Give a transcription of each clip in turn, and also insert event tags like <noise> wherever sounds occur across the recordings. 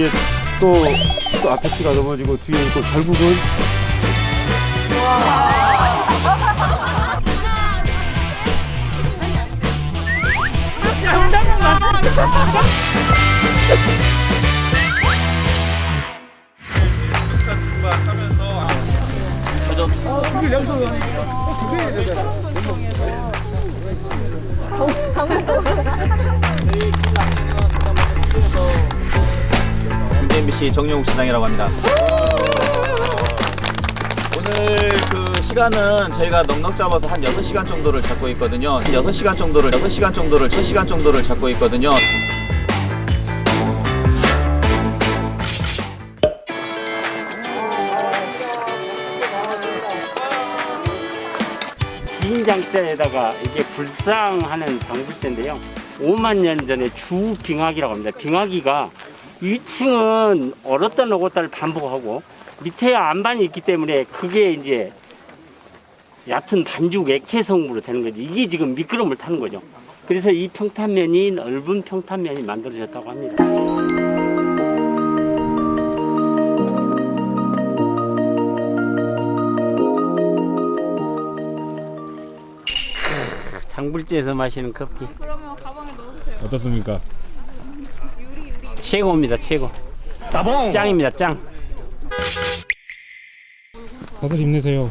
뒤에 또, 또 아파트가 넘어지고 뒤에 또 결국은 MBC 정용욱 시장이라고 합니다. 오늘 그 시간은 저희가 넉넉 잡아서 한 6시간 정도를 잡고 있거든요. 6시간 정도를 6시간 정도를 6시간 정도를 잡고 있거든요. 긴 장대에다가 이게 불상하는 방불제인데요. 5만 년 전에 주빙하기라고 합니다. 빙하기가 위층은 얼었다 녹았다를 반복하고 밑에 안반이 있기 때문에 그게 이제 얕은 반죽 액체 성분으로 되는 거죠. 이게 지금 미끄럼을 타는 거죠. 그래서 이 평탄면이 넓은 평탄면이 만들어졌다고 합니다. 장불제에서 마시는 커피 그러면 가방에 넣어주세요. 어떻습니까? 최고입니다. 최고. 짱입니다. 짱. 다들 힘내세요.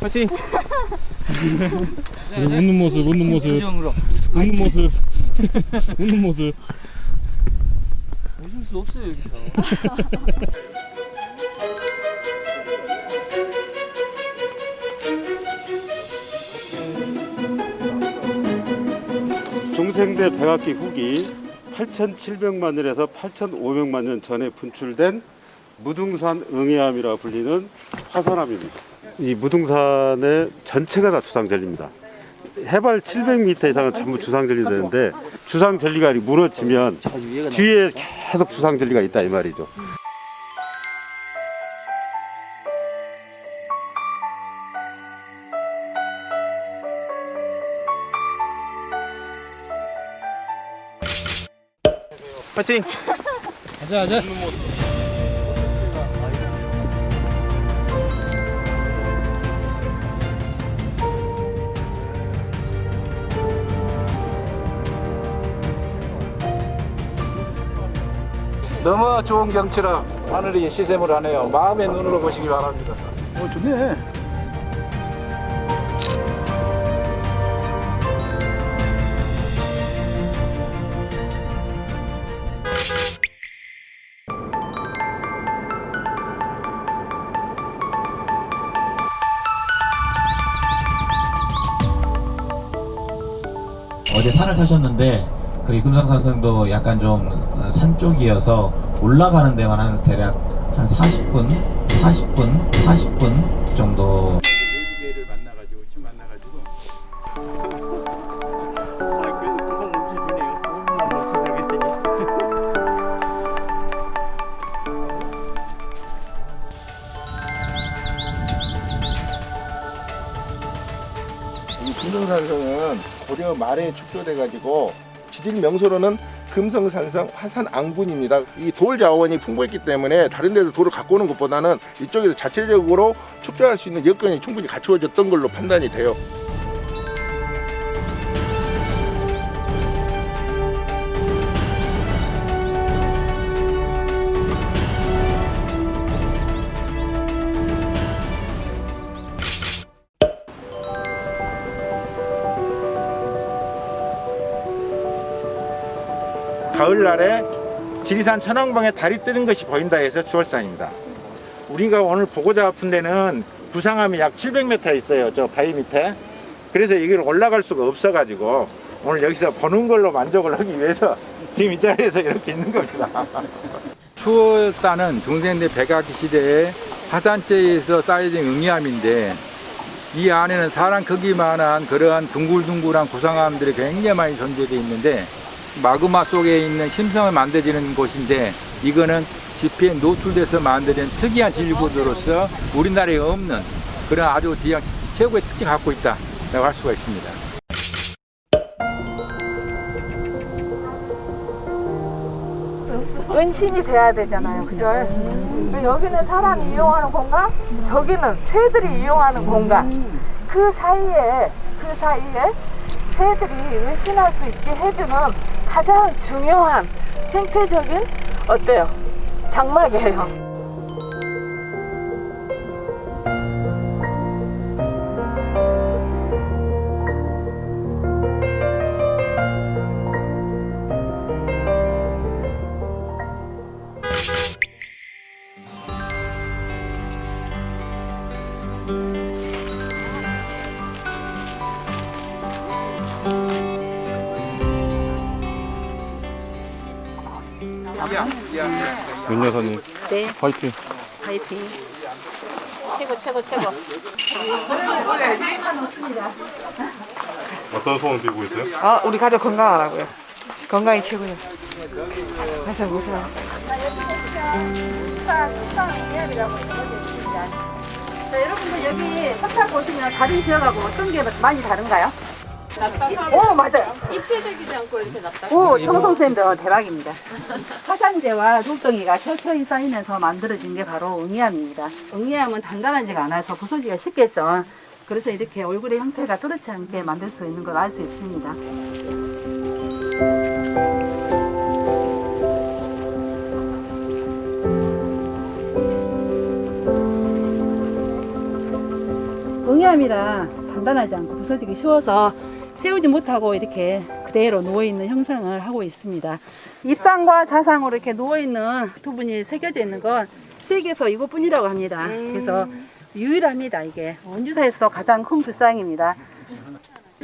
파이팅! 지금 웃는 모습, 웃는 모습, 표정으로 웃는 모습, <laughs> 웃는 모습. 웃을 수 없어요 여기서. <laughs> 중생대 백악기 후기 8,700만 년에서 8,500만 년 전에 분출된 무등산 응해암이라 불리는 화산암입니다. 이 무등산의 전체가 다 주상절리입니다. 해발 700m 이상은 전부 주상절리 되는데 주상절리가 무너지면 뒤에 계속 주상절리가 있다 이 말이죠. 파이팅! 가자, 가자. 너무 좋은 경치라 하늘이 시샘을 하네요. 마음의 눈으로 보시기 바랍니다. 어 좋네. 타셨는데 그 이금상산성도 약간 좀 산 쪽이어서 올라가는 데만 한 대략 한 40분, 40분, 40분 정도 금성산성은 고려 말에 축조돼가지고 지질 명소로는 금성산성 화산앙분입니다. 이 돌 자원이 풍부했기 때문에 다른 데서 돌을 갖고 오는 것보다는 이쪽에서 자체적으로 축조할 수 있는 여건이 충분히 갖추어졌던 걸로 판단이 돼요. 가을날에 지리산 천왕봉에 달이 뜨는 것이 보인다 해서 주월산입니다. 우리가 오늘 보고자 아픈 데는 구상암이 약 700m 있어요. 저 바위 밑에. 그래서 여기를 올라갈 수가 없어가지고 오늘 여기서 보는 걸로 만족을 하기 위해서 지금 이 자리에서 이렇게 있는 겁니다. <laughs> 추월산은 중생대 백악기 시대에 화산재에서 쌓여진 응이암인데 이 안에는 사람 크기만한 그러한 둥글둥글한 구상암들이 굉장히 많이 존재되어 있는데 마그마 속에 있는 심성을 만들어지는 곳인데 이거는 지피에 노출돼서 만들어진 특이한 질구들로서 우리나라에 없는 그런 아주 지역 최고의 특징을 갖고 있다라고 할 수가 있습니다. 은신이 돼야 되잖아요. 그죠? 여기는 사람이 이용하는 공간, 저기는 새들이 이용하는 공간. 그 사이에 그 사이에 새들이 은신할 수 있게 해주는 가장 중요한 생태적인 어때요? 장막이에요. 윤 여사님. 네. 화이팅. 파이팅. 최고 최고 최고. 어떤 소원 빌고 있어요? 아, 우리 가족 건강하라고요. 건강이 최고요. 가서 무서워. 자, 여러분들 여기 석탑 보시면 다른 지역하고 어떤 게 많이 다른가요? 오 맞아요. 입체적이지 않고 이렇게 납작. 오 청송쌤도 대박입니다. 화산재와 돌덩이가 켜켜이 쌓이면서 만들어진 게 바로 응이암입니다. 응이암은 단단하지가 않아서 부서지기가 쉽겠죠. 그래서 이렇게 얼굴의 형태가 뚜렷지 않게 만들 수 있는 걸 알 수 있습니다. 응이암이라 단단하지 않고 부서지기 쉬워서 세우지 못하고 이렇게 그대로 누워있는 형상을 하고 있습니다. 입상과 자상으로 이렇게 누워있는 두 분이 새겨져 있는 건 세계에서 이것뿐이라고 합니다. 그래서 유일합니다, 이게. 원주사에서 가장 큰 불상입니다.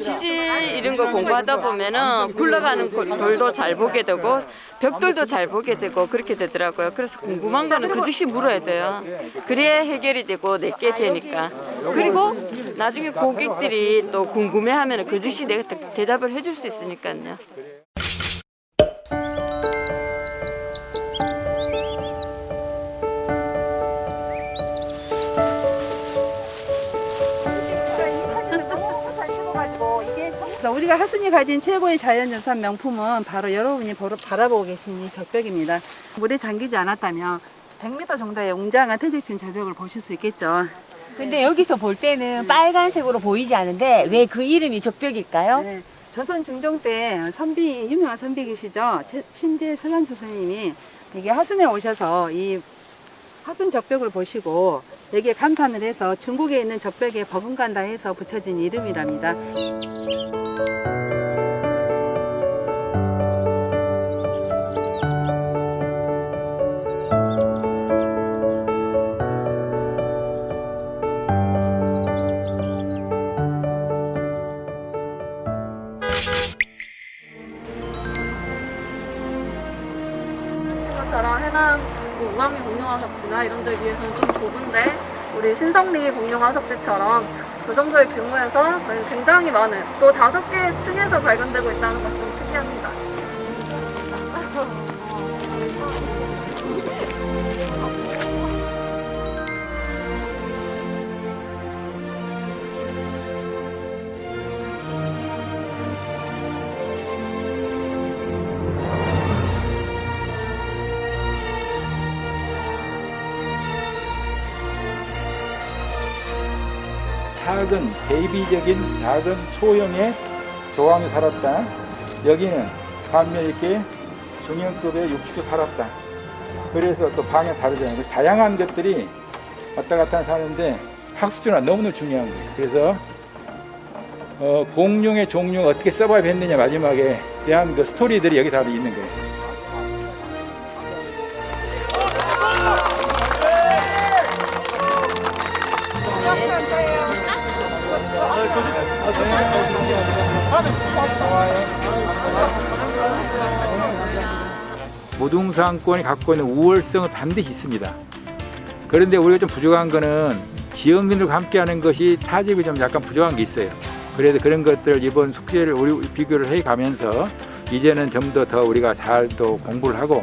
지질 이런 거 공부하다 보면은 굴러가는 골- 돌도 잘 보게 되고 벽돌도 잘 보게 되고 그렇게 되더라고요. 그래서 궁금한 거는 그 즉시 물어야 돼요. 그래야 해결이 되고 내게 되니까. 그리고 나중에 고객들이 또 궁금해하면 그 즉시 내가 대- 대답을 해줄 수 있으니까요. 우리가 하순이 가진 최고의 자연유산 명품은 바로 여러분이 바라보고 계신 이 절벽입니다. 물에 잠기지 않았다면 100m 정도의 웅장한 퇴직층 절벽을 보실 수 있겠죠. 근데 여기서 볼 때는 빨간색으로 보이지 않은데 왜 그 이름이 적벽일까요? 네. 조선 중종 때 선비 유명한 선비 계시죠. 최- 신대 설란 스님이 이게 하순에 오셔서 이 하순 적벽을 보시고 여기에 감탄을 해서 중국에 있는 적벽에 버금간다 해서 붙여진 이름이랍니다. 공룡화석지나 이런 데 비해서는 좀 좁은데 우리 신성리 공룡화석지처럼 그 정도의 규모에서 굉장히 많은 또 다섯 개의 층에서 발견되고 있다는 것이 좀 특이합니다. <laughs> 작은 대비적인 작은 소형의 조항이 살았다. 여기는 반면 이렇게 중형급의 육식도 살았다. 그래서 또 방향 다르잖아요. 그 다양한 것들이 왔다 갔다 사는데 학습주가 너무나 중요한 거예요. 그래서 어, 공룡의 종류가 어떻게 서바이브 했느냐 마지막에 대한 그 스토리들이 여기 다 있는 거예요. 무등산권이 갖고 있는 우월성은 반드시 있습니다. 그런데 우리가 좀 부족한 거는 지역민들과 함께하는 것이 타집이 좀 약간 부족한 게 있어요. 그래서 그런 것들을 이번 숙제를 우리 비교를 해 가면서 이제는 좀 더 더 우리가 잘 또 공부를 하고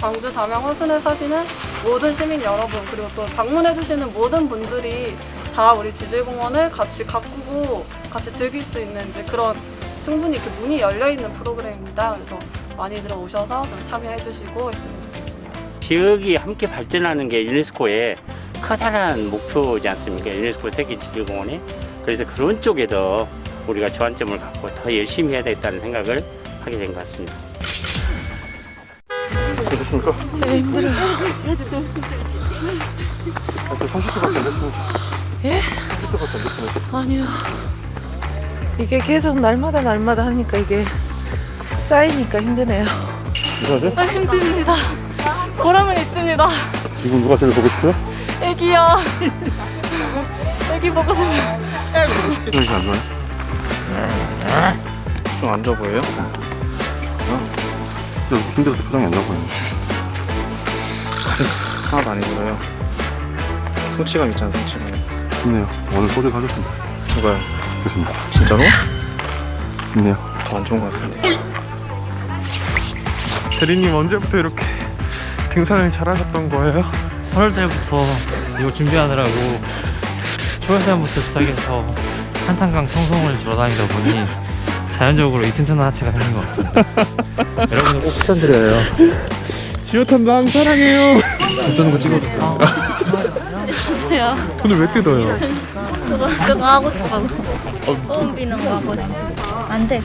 광주 담양 호순에 사시는 모든 시민 여러분 그리고 또 방문해 주시는 모든 분들이 다 우리 지질공원을 같이 가꾸고 같이 즐길 수 있는 이제 그런 충분히 이렇게 문이 열려 있는 프로그램입니다. 그래서 많이들 오셔서 좀 참여해 주시고 있으면 좋겠습니다. 지역이 함께 발전하는 게 유네스코의 커다란 목표지 않습니까? 유네스코 세계 지질공원이 그래서 그런 쪽에 더 우리가 주안점을 갖고 더 열심히 해야 되겠다는 생각을 하게 된 것 같습니다. 되십니까? 네, 힘들어요. 또 30초밖에 안 됐으면서. 예? 30초밖에 안 됐으면서. 아니요. 이게 계속 날마다 날마다 하니까 이게 쌓이니까 힘드네요. 이상하죠? 아, 힘듭니다. 보람은 있습니다. 지금 누가 제일 보고 싶어요? 애기야. 애기 보고 싶어요. 표정이 안 좋아요? 좀 안 좋아 보여요? 좀 힘들어서 표정이 안 좋아 보여요. 하나도 안 힘들어요. 성취감 있잖아, 성취감. 좋네요. 오늘 소주 사줬습니다. 누가요? 교수님. 진짜로? 좋네요. 더 안 좋은 것 같은데. 대리님 언제부터 이렇게 등산을 잘하셨던 거예요? 8월 달부터 이거 준비하느라고 초여산부터 시작해서 한탄강 청송을 돌아다니다 보니 자연적으로 이 튼튼한 하체가 생긴 것 같습니다. 여러분들 꼭 추천드려요. 지오탄당 사랑해요. 어떤 거 찍어주세요. 돈을 왜 뜯어요? 저거, 저거 하고 싶어. 소음 비는 거 하고 싶어. 안 돼.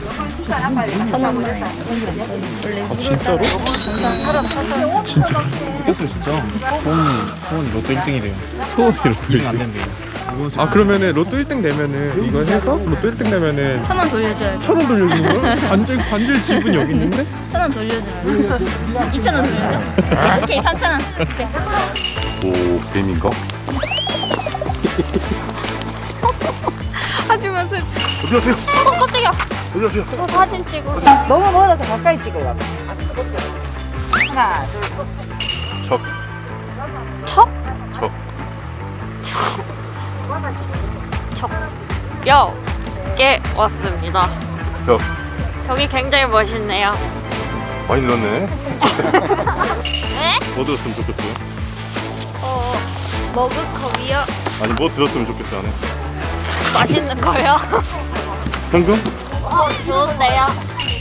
천 원만 해. 아 진짜로? 사람 사서. 찍혔어요 진짜. 소원 소원 로또 1등이래요. 소원이 로또 이거 안 된대요. 아 그러면은 로또 1등 되면은 이거 해서 로또 1등 되면은 천원 돌려줘야지. 천원 돌려주는 거야? 반질 반질 지분 여기 있는데? 천 원 돌려줘야지. 이천 원 돌려줘. 오케이, 삼천 원. 오, 뱀인가? 하지 마세요. 어디 가세요? 어, 깜짝이야. 어디 가세요? 저 사진 찍어. 너무 멀어서 가까이 찍어요. 하나, 둘, 적. 척? 적. 척뼈게 왔습니다. 벽. 벽이 굉장히 멋있네요. 많이 늘었네. <laughs> 네? 뭐 들었으면 좋겠어요? 어, 머그컵이요. 아니, 뭐 들었으면 좋겠어요, 안에? 맛있는 거요. 현금? 어, 좋은데요.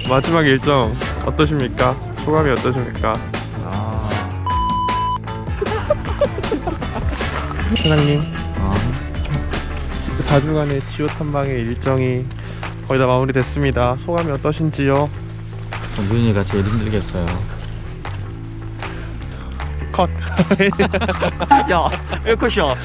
마지막 일정 어떠십니까? 소감이 어떠십니까? 아. <laughs> 사장님. 4주간의 지오 탐방의 일정이 거의 다 마무리됐습니다. 소감이 어떠신지요? 윤이가 제일 힘들겠어요. 컷. <laughs> 야, 에코쇼.